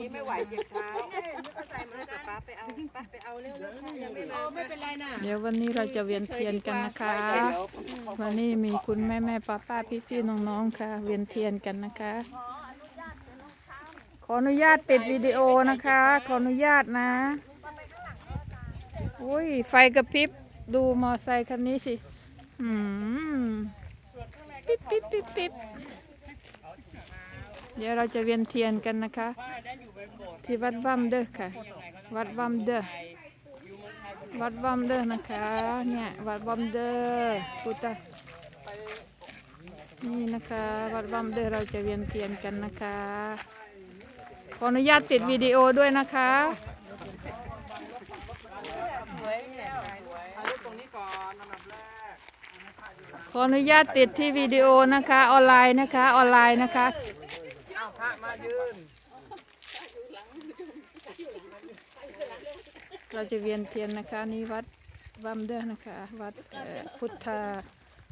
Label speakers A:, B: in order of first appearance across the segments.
A: นี่ไม่ไหวเจ็บเท้า
B: ไม่เป็นไรนะ
C: เดี๋ยววันนี้เราจะเวียนเทียนกันนะคะ วันนี้มีคุณแม่แม่ป้าป้าพี่พี่น้องน้องๆค่ะ เวียนเทียนกันนะคะ ขออนุญาตติดวิดีโอนะคะ ขออนุญาตนะอุ้ยไฟกระพริบดูมอไซค์คันนี้สิ อืมปิ๊บปิ๊บปิ๊บปิ๊บ เดี๋ยวเราจะเวียนเทียนกันนะคะ ที่วัดบัมเด้อค่ะ วัดบัมเด้อวัดบัมเดอร์นะคะ เนี่ยวัดบัมเดอร์พุทธนี่นะคะ วัดบัมเดอร์เราจะเวียนเทียนกันนะคะ ขออนุญาตติดวิดีโอด้วยนะคะขออนุญาตติดที่วิดีโอนะคะ ออนไลน์นะคะ ออนไลน์นะคะ
A: อ้าวพระมายืน
C: เราจะเวียนเทียนนะคะนี่วัดวัมเดอร์นะคะ วัดพุทธา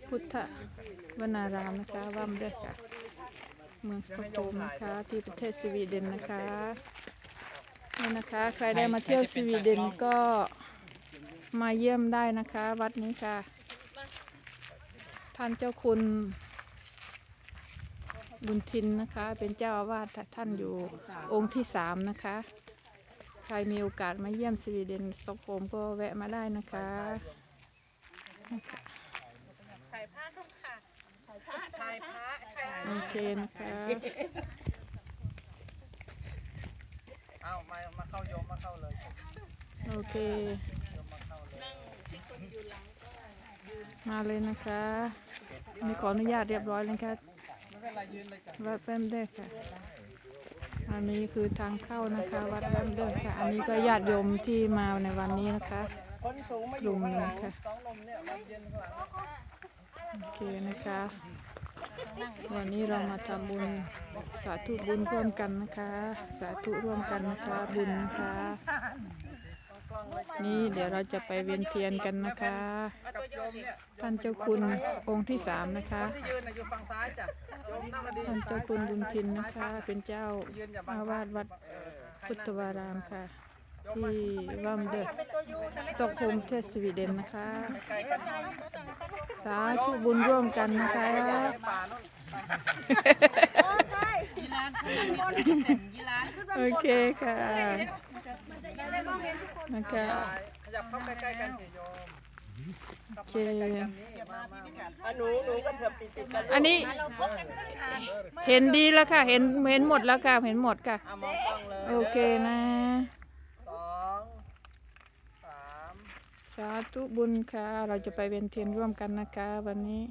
C: พุทธวนารามนะคะวัมเดอร์ค่ะ เมืองสตอกโฮมนะคะที่ประเทศสวีเดนนะคะนี่นะคะใครได้มาเที่ยวสวีเดนก็มาเยี่ยมได้นะคะ วัดนี้ค่ะ ท่านเจ้าคุณบุญทินนะคะ เป็นเจ้าอาวาสท่านอยู่องค์ที่สามนะคะ รมีโอกาสมาเยี่ยมสวีเดนสตอกโฮล์มก็แวะมาได้นะคะนะคะโอเคนะคะ
A: อ้าวมามาเข้าโยมมาเข้าเลย
C: โอเคมาเลยนะคะนี่ขออนุญาตเรียบร้อยเลยค่ะ
A: ไม่เป็นไรยืนเลยจ้ะ
C: วัดแวมเดอร์ค่ะ อันนี้คือทางเข้านะคะวัดบ้านเดอร์ค่ะ อันนี้ก็ญาติโยมที่มาในวันนี้นะคะ
A: คนสูงม่
C: ก
A: อยู่
C: ลุ่ม
A: ข้างหลัง
C: นะคะ
A: สองลมเนี่ยมันเย็นข้างหลัง
C: โอเคนะคะ วันนี้เรามาทำบุญสาธุบุญร่วมกันนะคะ สาธุร่วมกันนะคะบุญนะคะ นี่เดี๋ยวเราจะไปเวียนเทียนกันนะคะ
A: กับโยมเนี่ย
C: ท่านเจ้าคุณองค์ที่สามนะคะ
A: ที่ยืนน่ะอยู่ฝั่งซ้ายจ้ะโยมนั่งมาดี
C: ท่านเจ้าคุณบุญทินนะคะ เป็นเจ้า
A: ยืนอย่าบัง
C: อาวาสวัดพุทธวารามค่ะ
A: โยมมา
C: ที่วัมเดอร์สตอกโฮล์มเทศสวีเดนนะคะ
A: ไกลกัน
C: สาธุบุญร่วมกันนะคะ
A: ป่านู่น
C: โอเคค่ะ นะคะ
A: ขยับเข้าใกล้ๆกันสิโยม
C: โอเค
A: หนูหนูก็เถิบติดติดกัน
C: อันนี้เห็นดีแล้วค่ะ เห็นเห็นหมดแล้วค่ะเห็นหมดค่ะ โอเคนะ
A: สองสาม
C: สาธุบุญค่ะ เราจะไปเวียนเทียนร่วมกันนะคะ วันนี้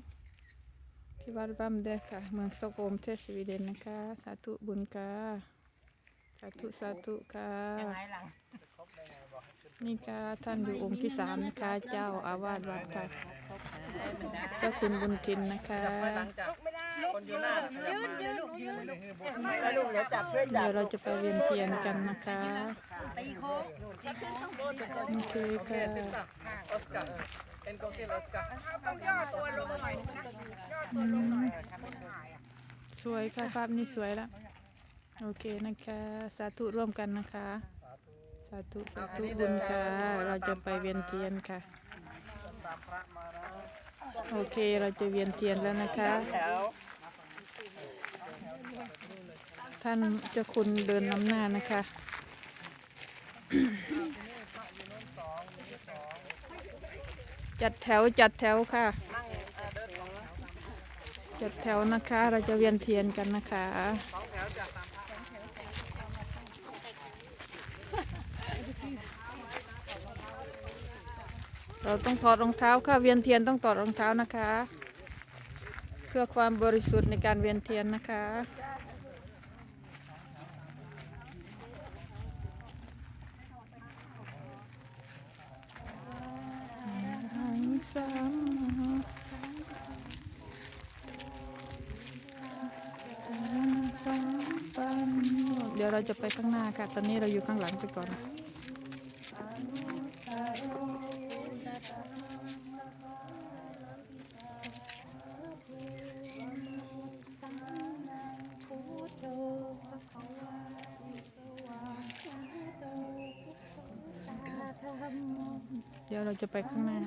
C: ที่วัดบัมเดอค่ะ เมืองสตอกโฮล์มเทศสวีเดนนะคะ สาธุบุญค่ะ สาธุสาธุค่ะ นี่ค่ะท่านอยู่องค์ที่สามนะคะเจ้าอาวาสวัดค่ะเจ้าคุณบุญทินนะคะ
A: คนอยู่หน้ายืนยืนยืน
B: ลูกเดี๋ยวจับช่วยจั
C: เดี๋ยวเราจะไปเวียนเทียนกันนะคะ
B: ตีโค้ง
C: โอเค
A: โอค่ะสิบสามออสการ์เอ็นโกเกลออสการ์
B: ต้องย่อตัวลงหน่อย
C: อืมสวยค่ะภาพนี้สวยแล้วโอเคนะคะ สาธุร่วมกันนะคะาธุสาธุบุญค่ะ เราจะไปเวียนเทียนค่ะ
A: ตามพระมานะ
C: โอเคเราจะเวียนเทียนแล้วนะคะ
A: แถว
C: ท่านเจ้าคุณเดินนำหน้านะคะจัดแถวจัดแถวค่ะ จัดแถวนะคะ เราจะเวียนเทียนกันนะคะ
A: สองแถวจากตามพระ
C: เราต้องถอดรองเท้าค่ะเวียนเทียนต้องถอดรองเท้านะคะ เพื่อความบริสุทธิ์ในการเวียนเทียนนะคะสามเดี๋ยวเราจะไปข้างหน้าค่ะ ตอนนี้เราอยู่ข้างหลังไปก่อน เดี๋ยวเราจะไปข้างหน้า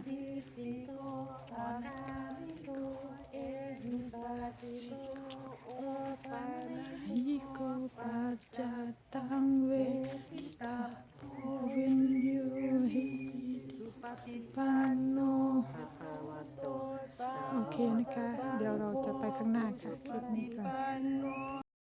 C: นะคะ เดี๋ยวเราจะไปข้างหน้าค่ะคลิปนี้ก่อน